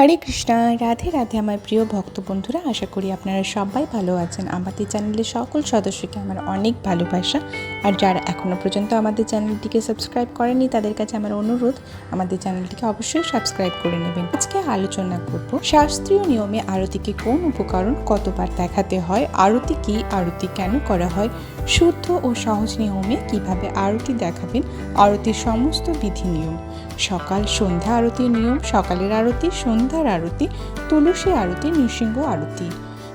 হরে কৃষ্ণা, রাধে রাধে আমার প্রিয় ভক্ত বন্ধুরা, আশা করি আপনারা সবাই ভালো আছেন। আমাদের চ্যানেলের সকল সদস্যকে আমার অনেক ভালোবাসা। আর যারা এখনও পর্যন্ত আমাদের চ্যানেলটিকে সাবস্ক্রাইব করেনি, তাদের কাছে আমার অনুরোধ, আমাদের চ্যানেলটিকে অবশ্যই সাবস্ক্রাইব করে নেবেন। আজকে আলোচনা করব শাস্ত্রীয় নিয়মে আরতিকে কোন উপকরণ কতবার দেখাতে হয়, আরতি কি, আরতি কেন করা হয় শুদ্ধ ও সহজ নিয়মে কীভাবে আরতি দেখাবেন আরতির সমস্ত বিধি নিয়ম? সকাল সন্ধ্যা আরতির নিয়ম, সকালের আরতি, সন্ধ্যার আরতি, তুলসী আরতি, নৃসিংহ আরতি।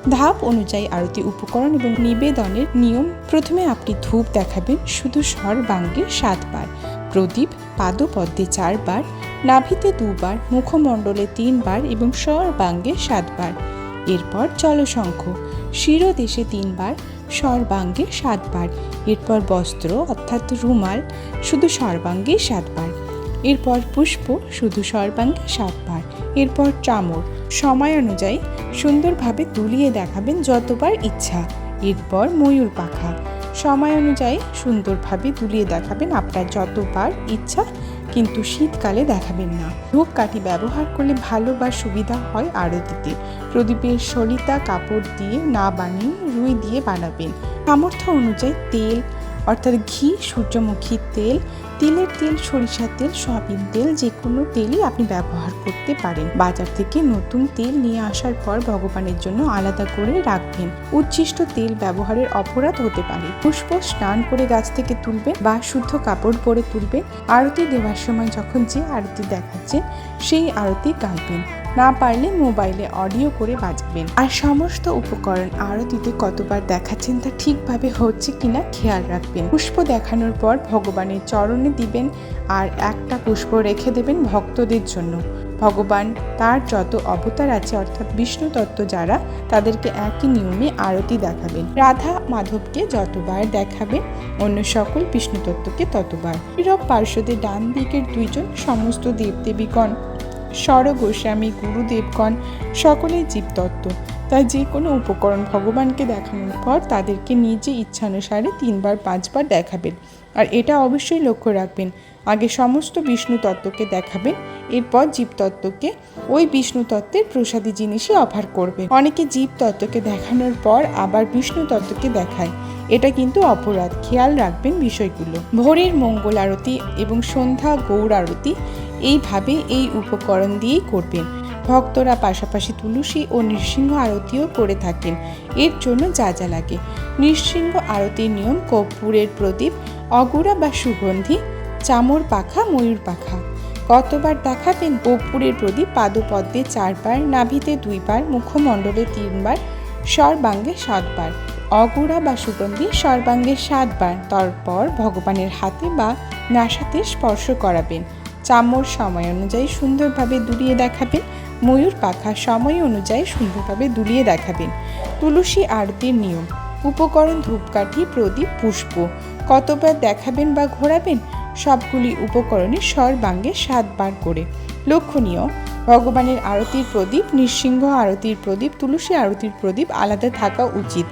ধাপ অনুযায়ী আরতি উপকরণ এবং নিবেদনের নিয়ম। প্রথমে আপনি ধূপ দেখাবেন, শুধু স্বর বাঙ্গে সাতবার প্রদীপ, পাদপদ্মে চারবার নাভিতে দুবার মুখমণ্ডলে তিনবার এবং স্বর বাঙ্গে সাতবার এরপর জলশঙ্খ শিরদেশে তিনবার সর্বাঙ্গে সাতবার। এরপর বস্ত্র, অর্থাৎ রুমাল, শুধু সর্বাঙ্গে সাতবার। এরপর পুষ্প, শুধু সর্বাঙ্গে সাতবার। এরপর চামর, সময় অনুযায়ী সুন্দরভাবে তুলিয়ে দেখাবেন যতবার ইচ্ছা। এরপর ময়ূর পাখা, সময় অনুযায়ী সুন্দরভাবে তুলিয়ে দেখাবেন আপনার যতবার ইচ্ছা কিন্তু শীতকালে দেখাবেন না। ধূপকাঠি ব্যবহার করলে ভালো বা সুবিধা হয় আরতিতে প্রদীপের সলিতা কাপড় দিয়ে না বানিয়ে রুই দিয়ে বানাবেন। সামর্থ্য অনুযায়ী তেল অর্থাৎ ঘি, সূর্যমুখী তেল, তিলের তেল, সরিষার তেল, সয়াবিন তেল, যে কোনো তেলই আপনি ব্যবহার করতে পারেন। বাজার থেকে নতুন তেল নিয়ে আসার পর ভগবানের জন্য আলাদা করে রাখবেন। উচ্ছিষ্ট তেল ব্যবহারের অপরাধ হতে পারে। পুষ্প স্নান করে গাছ থেকে তুলবেন বা শুদ্ধ কাপড় পরে তুলবেন। আরতি দেওয়ার সময় যখন যে আরতি দেখাচ্ছে সেই আরতি গাইবেন। না পারলে মোবাইলে অডিও করে বাজাবেন। আর সমস্ত উপকরণ আরতিতে কতবার দেখাচ্ছেন তা ঠিকভাবে হচ্ছে কিনা খেয়াল রাখবেন। পুষ্প দেখানোর পর ভগবানের চরণে দিবেন আর একটা পুষ্প রেখে দেবেন ভক্তদের জন্য। ভগবান তার যত অবতার আছে, অর্থাৎ বিষ্ণু তত্ত্ব যারা, তাদেরকে একই নিয়মে আরতি দেখাবেন। রাধা মাধবকে যতবার দেখাবেন, অন্য সকল বিষ্ণু তত্ত্বকে ততবার পার্শ্বদের ডান দিকের দুইজন সমস্ত দেবদেবীগণ স্বর গোস্বামী, গুরুদেবগণ সকলেই জীবতত্ত্ব তাই যে কোনো উপকরণ ভগবানকে দেখানোর পর তাদেরকে নিজে ইচ্ছানুসারে তিনবার, পাঁচবার দেখাবেন। আর এটা অবশ্যই লক্ষ্য রাখবেন, আগে সমস্ত বিষ্ণু তত্ত্বকে দেখাবেন, এরপর জীবতত্ত্বকে, ওই বিষ্ণু তত্ত্বের প্রসাদী জিনিসই অফার করবেন। অনেকে জীব তত্ত্বকে দেখানোর পর আবার বিষ্ণু তত্ত্বকে দেখায়। এটা কিন্তু অপরাধ, খেয়াল রাখবেন বিষয়গুলো। ভোরের মঙ্গল আরতি এবং সন্ধ্যা গৌর আরতি এইভাবে এই উপকরণ দিয়েই করবেন। ভক্তরা পাশাপাশি তুলসী ও নৃসিংহ আরতিও করে থাকেন। এর জন্য যা যা লাগে। নৃসিংহ আরতির নিয়ম কর্পূরের প্রদীপ, অগুড়া বা সুগন্ধি, চামর পাখা, ময়ূর পাখা। কতবার দেখাবেন কর্পূরের প্রদীপ পাদপদ্মে চারবার, নাভিতে দুইবার, মুখমণ্ডলে তিনবার, সর্বাঙ্গে সাতবার। অগুড়া বা সুগন্ধি সর্বাঙ্গে সাতবার। তারপর ভগবানের হাতে বা নাসাতে স্পর্শ করাবেন। চামর সময় অনুযায়ী সুন্দরভাবে দুলিয়ে দেখাবেন। ময়ূর পাখা সময় অনুযায়ী সুন্দরভাবে দুলিয়ে দেখাবেন। তুলসী আরতির নিয়ম। উপকরণ ধূপকাঠি, প্রদীপ, পুষ্প। কতবার দেখাবেন বা ঘোরাবেন? সবগুলি উপকরণে সর্বাঙ্গে সাতবার করে। লক্ষণীয়। ভগবানের আরতির প্রদীপ, নৃসিংহ আরতির প্রদীপ, তুলসী আরতির প্রদীপ আলাদা থাকা উচিত।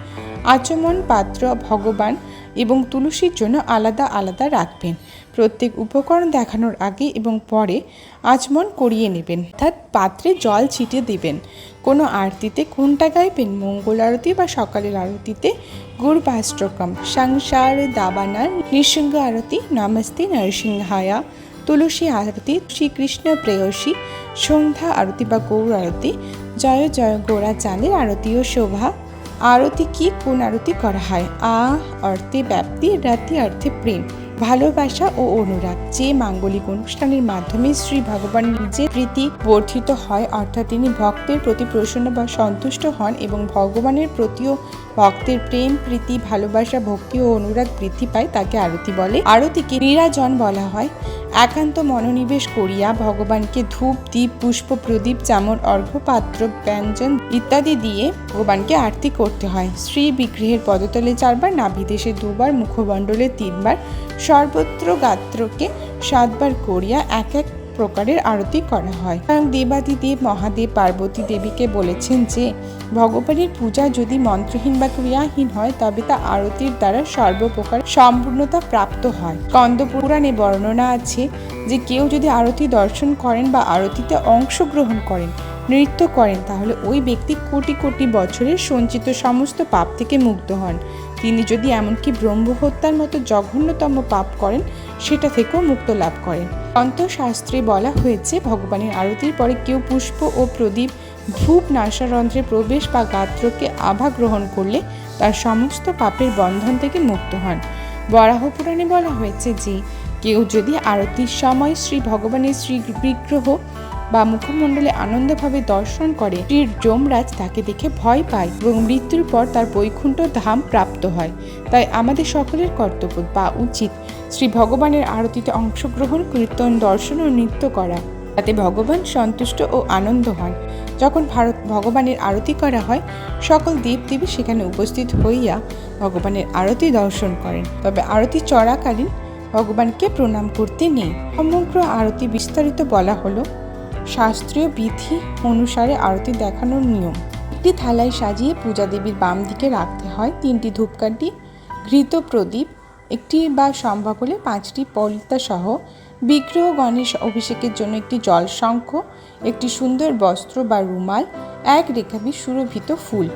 আচমন পাত্র ভগবান এবং তুলসীর জন্য আলাদা আলাদা রাখবেন। প্রত্যেক উপকরণ দেখানোর আগে এবং পরে আচমন করিয়ে নেবেন। অর্থাৎ পাত্রে জল ছিটিয়ে দিবেন। কোনো আরতিতে কোনটা গাইবেন? মঙ্গল আরতি বা সকালের আরতিতে? গুরবাষ্ট্রকম সংসার দাবানার নৃসিংহ আরতি, নমস্তে নরসিংহায়া, তুলসী আরতি, শ্রীকৃষ্ণ প্রেয়সী, সন্ধ্যা আরতি বা গৌর আরতি, জয় জয় গোড়া চাঁদের আরতি ও শোভা। আরতি কি? কোন আরতি করা হয়? আ, অর্থে ব্যাপ্তি, রাতি, অর্থে প্রেম। ভালোবাসা ও অনুরাগ, যে মাঙ্গলিক অনুষ্ঠানের মাধ্যমে শ্রী ভগবান নিজের প্রীতি বর্ধিত হয়, অর্থাৎ তিনি ভক্তের প্রতি প্রসন্ন বা সন্তুষ্ট হন এবং ভগবানের প্রতিও ভক্তের প্রেম, প্রীতি, ভালোবাসা, ভক্তি ও অনুরাগ বৃদ্ধি পায়, তাকে আরতি বলে। আরতিকে নিরাজন বলা হয়। একান্ত মনোনিবেশ করিয়া ভগবানকে ধূপ দ্বীপ পুষ্প, প্রদীপ, চামর অর্ঘ্যপাত্র ব্যঞ্জন ইত্যাদি দিয়ে ভগবানকে আরতি করতে হয়। শ্রী বিগ্রহের পদতলে চারবার নাভিদেশে দুবার, মুখমণ্ডলে তিনবার, সর্বত্র গাত্রকে সাতবার করিয়া এক এক প্রকারের আরতি করা হয়। কারণ দেবাদিদেব, মহাদেব, পার্বতী দেবীকে বলেছেন যে, ভগবানের পূজা যদি মন্ত্রহীন বা ক্রিয়াহীন হয়, তবে তা আরতির দ্বারা সর্বপ্রকার সম্পূর্ণতা প্রাপ্ত হয়। স্কন্দ পুরাণে বর্ণনা আছে যে, কেউ যদি আরতি দর্শন করেন বা আরতিতে অংশগ্রহণ করেন, নৃত্য করেন, তাহলে ওই ব্যক্তি কোটি কোটি বছরের সঞ্চিত সমস্ত পাপ থেকে মুক্ত হন। তিনি যদি এমনকি ব্রহ্ম হত্যার মতো জঘন্যতম পাপ করেন, সেটা থেকেও মুক্ত লাভ করেন। অন্তঃশাস্ত্রে বলা হয়েছে, ভগবানের আরতির পরে কেউ পুষ্প ও প্রদীপ, ধূপ, নাসারন্ধ্রে প্রবেশ বা গাত্রকে আভা গ্রহণ করলে তার সমস্ত পাপের বন্ধন থেকে মুক্ত হন। বরাহ পুরাণে বলা হয়েছে যে, কেউ যদি আরতির সময় শ্রী ভগবানের শ্রী বিগ্রহ বা মুখমণ্ডলে আনন্দভাবে দর্শন করে, শ্রীর যমরাজ তাকে দেখে ভয় পায় এবং মৃত্যুর পর তার বৈকুণ্ঠ ধাম প্রাপ্ত হয়। তাই আমাদের সকলের কর্তব্য বা উচিত শ্রী ভগবানের আরতিতে অংশগ্রহণ, কীর্তন, দর্শন ও নৃত্য করা তাতে ভগবান সন্তুষ্ট ও আনন্দ হন। যখন ভারত ভগবানের আরতি করা হয়, সকল দেবদেবী সেখানে উপস্থিত হইয়া ভগবানের আরতি দর্শন করেন। তবে আরতি চড়াকালীন ভগবানকে প্রণাম করতে নেই। সমগ্র আরতি বিস্তারিত বলা হলো শাস্ত্রীয় বিধি অনুসারে আরতি দেখানোর নিয়ম। একটি থালায় সাজিয়ে পূজা দেবীর বাম দিকে রাখতে হয় তিনটি ধূপকাঠি, ঘৃত প্রদীপ, একটি বা সম্ভব হলে পাঁচটি পলিতা সহ বিগ্রহ গণেশ অভিষেকের জন্য একটি জল শঙ্খ একটি সুন্দর বস্ত্র বা রুমাল, এক রেখাবি সুরভিত ফুল।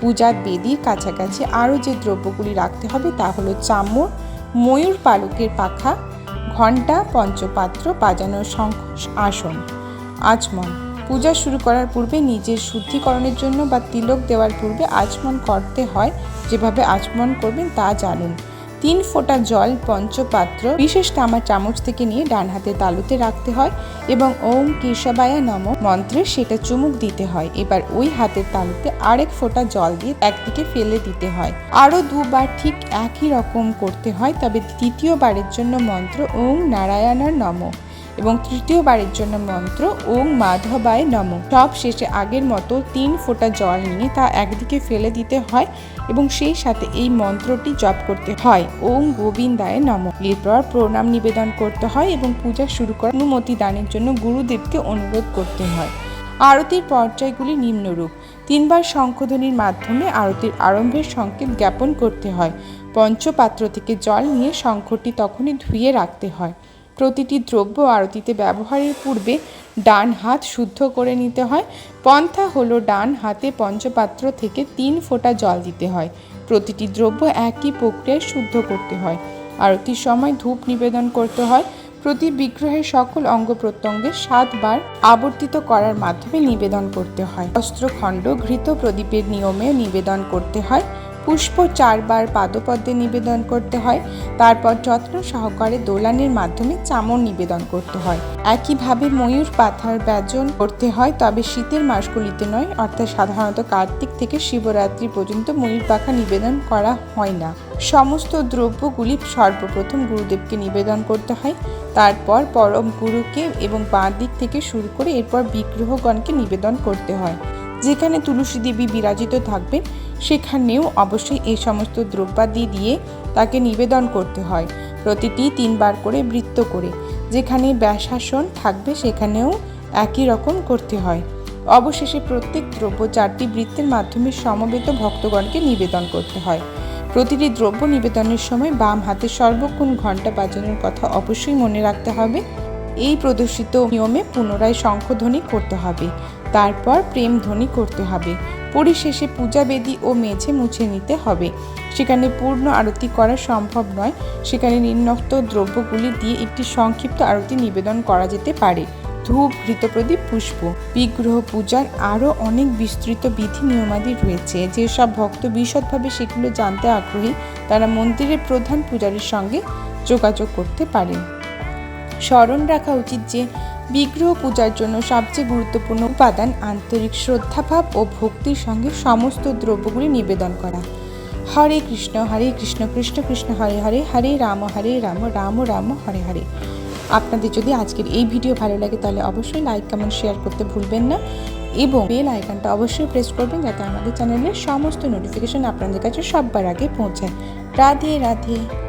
পূজার বেদির কাছাকাছি আরও যে দ্রব্যগুলি রাখতে হবে তা হলো চামর, ময়ূর পালকের পাখা, ঘণ্টা, পঞ্চপাত্র, বাজানোর শঙ্খ, আসন। আচমন পূজা শুরু করার পূর্বে নিজের শুদ্ধিকরণের জন্য বা তিলক দেওয়ার পূর্বে আচমন করতে হয়, যেভাবে আচমন করবেন তা জানুন। তিন ফোঁটা জল, পঞ্চপাত্র, বিশেষ তামা চামচ থেকে নিয়ে ডান হাতে তালুতে রাখতে হয় এবং ওম কেশবায়া নম মন্ত্রে সেটা চুমুক দিতে হয়। এবার ওই হাতের তালুতে আরেক ফোঁটা জল দিয়ে একদিকে ফেলে দিতে হয়। আরও দুবার ঠিক একই রকম করতে হয়, তবে তৃতীয়বারের জন্য মন্ত্র ওম নারায়ণার নম। এবং তৃতীয়বারের জন্য মন্ত্র ওং মাধবায় নম। সব শেষে আগের মতো তিন ফোঁটা জল নিয়ে তা একদিকে ফেলে দিতে হয় এবং সেই সাথে এই মন্ত্রটি জপ করতে হয়। ওং গোবিন্দায় নম। এরপর প্রণাম নিবেদন করতে হয় এবং পূজা শুরু করার অনুমতি দানের জন্য গুরুদেবকে অনুরোধ করতে হয়। আরতির পর্যায়গুলি নিম্নরূপ। তিনবার শঙ্খধ্বনির মাধ্যমে আরতির আরম্ভের সংকেত জ্ঞাপন করতে হয়। পঞ্চপাত্র থেকে জল নিয়ে শঙ্খটি তখনই ধুয়ে রাখতে হয়। প্রতিটি দ্রব্য আরতিতে ব্যবহারের পূর্বে ডান হাত শুদ্ধ করে নিতে হয়। পন্থা হলো ডান হাতে পঞ্চপাত্র থেকে তিন ফোঁটা জল দিতে হয়। প্রতিটি দ্রব্য একই প্রক্রিয়ায় শুদ্ধ করতে হয়। আরতির সময় ধূপ নিবেদন করতে হয়। প্রতি বিগ্রহের সকল অঙ্গ প্রত্যঙ্গে সাতবার আবর্তিত করার মাধ্যমে নিবেদন করতে হয়। অস্ত্রখণ্ড, ঘৃত প্রদীপের নিয়মে নিবেদন করতে হয়। পুষ্প চারবার পাদপদ্মে নিবেদন করতে হয়। তারপর যত্ন সহকারে দোলানের মাধ্যমে চামর নিবেদন করতে হয়। একইভাবে ময়ূর পাথার ব্যজন করতে হয়, তবে শীতের মাসগুলিতে নয়, অর্থাৎ সাধারণত কার্তিক থেকে শিবরাত্রি পর্যন্ত ময়ূর পাখা নিবেদন করা হয় না। সমস্ত দ্রব্যগুলি সর্বপ্রথম গুরুদেবকে নিবেদন করতে হয়। তারপর পরম গুরুকে এবং বাঁ দিক থেকে শুরু করে এরপর বিগ্রহগণকে নিবেদন করতে হয়। যেখানে তুলসী দেবী বিরাজিত থাকবে সেখানেও অবশ্যই এই সমস্ত দ্রব্যাদি দিয়ে তাকে নিবেদন করতে হয়। প্রতিটি তিনবার করে বৃত্ত করে। যেখানে ব্যাসাসন থাকবে, সেখানেও একই রকম করতে হয়। অবশেষে প্রত্যেক দ্রব্য চারটি বৃত্তের মাধ্যমে সমবেত ভক্তগণকে নিবেদন করতে হয়। প্রতিটি দ্রব্য নিবেদনের সময় বাম হাতে সর্বক্ষণ ঘণ্টা বাজানোর কথা অবশ্যই মনে রাখতে হবে। এই প্রদর্শিত নিয়মে পুনরায় শঙ্খধ্বনি করতে হবে। তারপর প্রেম ধ্বনি করতে হবে। পরিশেষে পূজা বেদি ও মেঝে মুছে নিতে হবে। সেখানে পূর্ণ আরতি করা সম্ভব নয়। সেখানে নিম্নোক্ত দ্রব্যগুলি দিয়ে একটি সংক্ষিপ্ত আরতি নিবেদন করা যেতে পারে। ধূপ, ঘৃতপ্রদীপ, পুষ্প। বিগ্রহ পূজার আরও অনেক বিস্তৃত বিধি নিয়মাদি রয়েছে। যেসব ভক্ত বিশদভাবে সেগুলো জানতে আগ্রহী, তারা মন্দিরের প্রধান পূজারীর সঙ্গে যোগাযোগ করতে পারেন। স্মরণ রাখা উচিত যে বিগ্রহ পূজার জন্য সবচেয়ে গুরুত্বপূর্ণ উপাদান আন্তরিক শ্রদ্ধাভাব ও ভক্তির সঙ্গে সমস্ত দ্রব্যগুলি নিবেদন করা। হরে কৃষ্ণ হরে কৃষ্ণ কৃষ্ণ কৃষ্ণ, হরে হরে হরে রাম হরে রাম রাম রাম, হরে হরে। আপনাদের যদি আজকের এই ভিডিও ভালো লাগে তাহলে অবশ্যই লাইক, কমেন্ট, শেয়ার করতে ভুলবেন না এবং বেল আইকনটা অবশ্যই প্রেস করবেন যাতে আমাদের চ্যানেলের সমস্ত নোটিফিকেশন আপনাদের কাছে সববার আগে পৌঁছায়। রাধে রাধে।